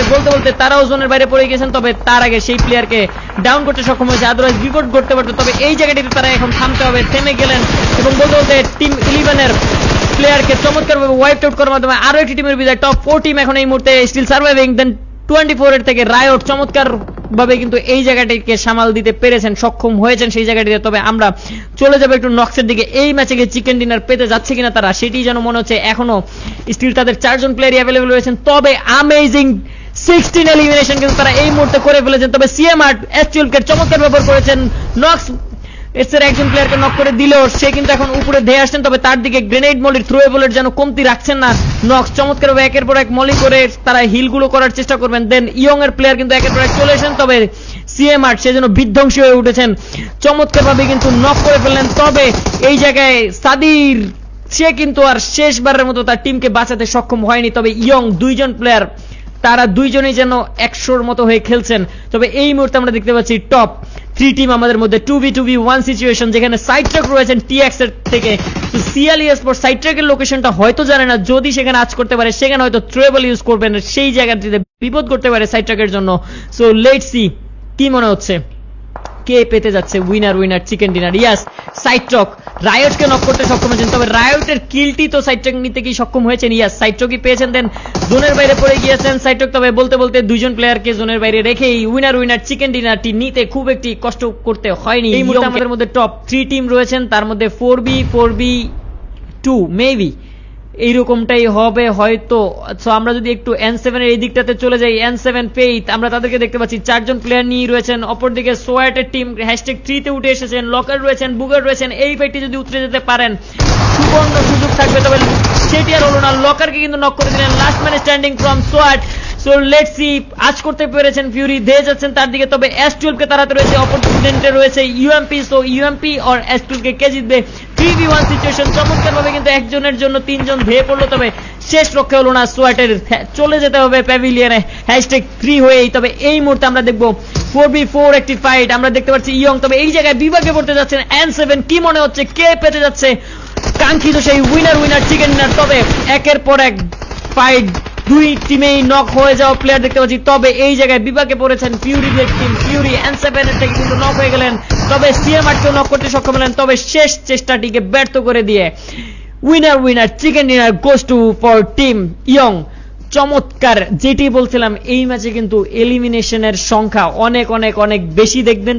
তবে বলতে বলতে তারাও জোনের বাইরে পড়ে গেছেন, তবে তার আগে সেই প্লেয়ারকে ডাউন করতে সক্ষম হয়েছে আদারওয়াইজ বিপদ করতে পারতো, তবে এই জায়গাটিতে তারা এখন থামতে হবে, থেমে গেলেন এবং বলতে বলতে টিম ইলেভেনের প্লেয়ারকে চমৎকারভাবে ওয়াইপ আউট করার মাধ্যমে আরও একটি টিমের বিদায়। টপ ফোর টিম এখন এই মুহূর্তে still surviving then twenty four এর থেকে রায়ট চমৎকার ভাবে কিন্তু এই জায়গাটিকে সামাল দিতে পেরেছেন, সক্ষম হয়েছেন সেই জায়গাটিতে। তবে আমরা চলে যাব একটু নক্সের দিকে। এই ম্যাচে গিয়ে চিকেন ডিনার পেতে যাচ্ছে কিনা তারা, সেটি যেন মনে হচ্ছে এখনও স্টিল তাদের চারজন প্লেয়ারই অ্যাভেলেবল রয়েছেন। তবে আমেজিং সিক্সটিন এলিমিনেশন কিন্তু তারা এই মুহূর্তে করে ফেলেছেন। তবে সিএমআর এসচুলকে চমৎকার ব্যবহার করেছেন। নক্স এসের একজন প্লেয়ারকে নক করে দিলেও সে কিন্তু এখন উপরে ধেয়ে আসছেন। তবে তার দিকে গ্রেনেড মলির থ্রোয়েবলের যেন কমতি রাখছেন না নক্স চমৎকার ভাবে একের পর এক মলি করে তারা হিলগুলো করার চেষ্টা করবেন। দেন ইয়ং এর প্লেয়ার কিন্তু একের পর এক চলে এসেছেন। তবে সিএমআর সে যেন বিধ্বংসী হয়ে উঠেছেন। চমৎকার ভাবে কিন্তু নক করে ফেললেন। তবে এই জায়গায় সাদির, সে কিন্তু আর শেষবারের মতো তার টিমকে বাঁচাতে সক্ষম হয়নি। তবে ইয়ং দুইজন প্লেয়ার তারা দুইজনেই যেন একশোর মতো হয়ে খেলছেন। তবে এই মুহূর্তে আমরা দেখতে পাচ্ছি টপ থ্রি টিম আমাদের মধ্যে two B two B one situation যেখানে সাইড ট্রাক রয়েছেন টিএক্স এর থেকে। তো সিএল স্পোর্ট সাইড ট্রাকের লোকেশনটা হয়তো জানে না, যদি সেখানে আজ করতে পারে, সেখানে হয়তো ট্রেবল ইউজ করবেন, সেই জায়গাটিতে বিপদ করতে পারে সাইড ট্রাকের জন্য। সো লেট সি কি মনে হচ্ছে। কে পেতে যাচ্ছে winner winner chicken dinner yes side track রায়টকে knock করতে সক্ষম হয়েছেন তবে রায়টের কিলটি তো সাইড ট্রক নিতে কি সক্ষম হয়েছেন ইয়াস সাইড ট্রকই পেয়েছেন দেন জোনের বাইরে পড়ে গিয়েছেন সাইট্রক তবে বলতে বলতে দুইজন প্লেয়ারকে জোনের বাইরে রেখেই উইনার উইনার চিকেন ডিনারটি নিতে খুব একটি কষ্ট করতে হয়নি। এই মুহূর্তে আমাদের মধ্যে টপ থ্রি টিম রয়েছেন তার মধ্যে four B four B two maybe এইরকমটাই হবে হয়তো। সো আমরা যদি একটু এন সেভেন এর এই দিকটাতে চলে যাই এন সেভেন পেইত আমরা তাদেরকে দেখতে পাচ্ছি, চারজন প্লেয়ার নিয়ে রয়েছেন, অপরদিকে সোয়াটের টিম হ্যাশট্যাগ থ্রিতে উঠে এসেছেন লকার রয়েছেন বুগার রয়েছেন, এই ফাইটটি যদি উতরে যেতে পারেন, সুবর্ণ সুযোগ থাকবে। তবে সেটি আর হলো না লকারকে কিন্তু নক করে দিলেন লাস্ট ম্যান স্ট্যান্ডিং ফ্রম সোয়াট সো লেট সি আজ করতে পেরেছেন ফিউরি ধেয়ে যাচ্ছেন তার দিকে, তবে এস টুয়েলভকে তাড়াতে রয়েছে অপরচুনিটে রয়েছে ইউএমপি সো ইউএমপি আর এস টুয়েলভকে কে জিতবে? থ্রি ওয়ান সিচুয়েশন চমৎকার ভাবে কিন্তু একজনের জন্য তিনজন ধেয়ে পড়ল তবে শেষ রক্ষে হলো না সোয়াটের। হ্যাঁ, চলে যেতে হবে প্যাভিলিয়নে হ্যাশট্যাগ থ্রি হয়েই। তবে এই মুহূর্তে আমরা দেখব ফোর বি ফোর একটি ফাইট আমরা দেখতে পাচ্ছি ইয়ং তবে এই জায়গায় বিভাগে পড়তে যাচ্ছেন এন সেভেন কি মনে হচ্ছে কে পেতে যাচ্ছে? কাঙ্ক্ষিত সেই উইনার উইনার চিকেন ডিনার তবে একের পর এক ফাইট দুই টিমেই নক হয়ে যাওয়া প্লেয়ার দেখতে পাচ্ছি। তবে এই জায়গায় বিভাগে পড়েছেন Fury team Fury N seven এর থেকে কিন্তু নক হয়ে গেলেন তবে সিএমআর আটকে নক করতে সক্ষম হলেন, তবে শেষ চেষ্টাটিকে ব্যর্থ করে দিয়ে winner winner chicken dinner goes to for team Young চমৎকার, যেটি বলছিলাম, এই ম্যাচে কিন্তু এলিমিনেশনের সংখ্যা অনেক অনেক অনেক বেশি দেখবেন।